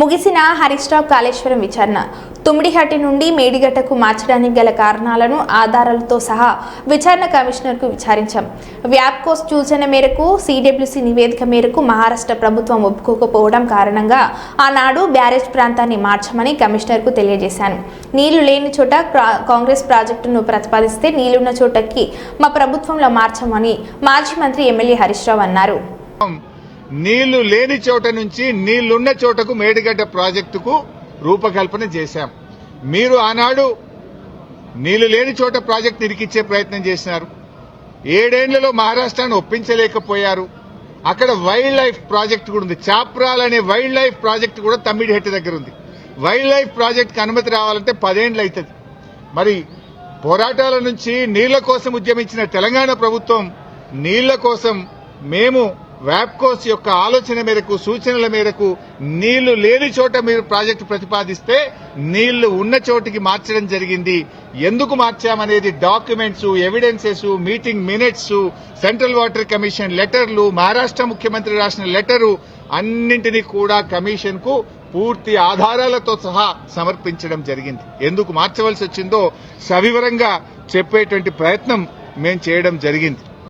ముగిసిన హరీష్రావు కాళేశ్వరం విచారణ. తుమ్మిడిహట్టి నుండి మేడిగట్టకు మార్చడానికి గల కారణాలను ఆధారాలతో సహా విచారణ కమిషనర్కు విచారించాం. వ్యాప్కో సూచన మేరకు సిడబ్ల్యూసీ నివేదిక మేరకు మహారాష్ట్ర ప్రభుత్వం ఒప్పుకోకపోవడం కారణంగా ఆనాడు బ్యారేజ్ ప్రాంతాన్ని మార్చమని కమిషనర్కు తెలియజేశాను. నీళ్ళు లేని చోట ప్రా- కాంగ్రెస్ ప్రాజెక్టును ప్రతిపాదిస్తే నీళ్ళున్న చోటకి మా ప్రభుత్వంలో మార్చమని మాజీ మంత్రి ఎమ్మెల్యే హరీష్ రావు అన్నారు నీళ్ళు లేని చోట నుంచి నీళ్ళున్న చోటకు మేడిగడ్డ ప్రాజెక్టుకు రూపకల్పన చేశాం. మీరు ఆనాడు నీళ్ళు లేని చోట ప్రాజెక్టు ఇరికిచ్చే ప్రయత్నం చేసినారు. ఏడేళ్ళలో మహారాష్ట్రాన్ని ఒప్పించలేకపోయారు. అక్కడ వైల్డ్ లైఫ్ ప్రాజెక్ట్ కూడా ఉంది. చాప్రాల్ అనే వైల్డ్ లైఫ్ ప్రాజెక్ట్ కూడా తమ్మిడిహెట్టి దగ్గర ఉంది. వైల్డ్ లైఫ్ ప్రాజెక్ట్కి అనుమతి రావాలంటే పదేండ్లు అవుతుంది మరి పోరాటాల నుంచి నీళ్ళ కోసం ఉద్యమించిన తెలంగాణ ప్రభుత్వం నీళ్ళ కోసం మేము వ్యాప్కోస్ యొక్క ఆలోచన మేరకు సూచనల మేరకు నీళ్ళు లేని చోట మీరు ప్రాజెక్టు ప్రతిపాదిస్తే నీళ్ళు ఉన్న చోటికి మార్చడం జరిగింది. ఎందుకు మార్చామనేది documents evidences meeting minutes central water commission లెటర్లు మహారాష్ట్ర ముఖ్యమంత్రి రాసిన లెటరు అన్నింటినీ కూడా కమిషన్కు పూర్తి ఆధారాలతో సహా సమర్పించడం జరిగింది. ఎందుకు మార్చవలసి వచ్చిందో సవివరంగా చెప్పేటువంటి ప్రయత్నం మేము చేయడం జరిగింది.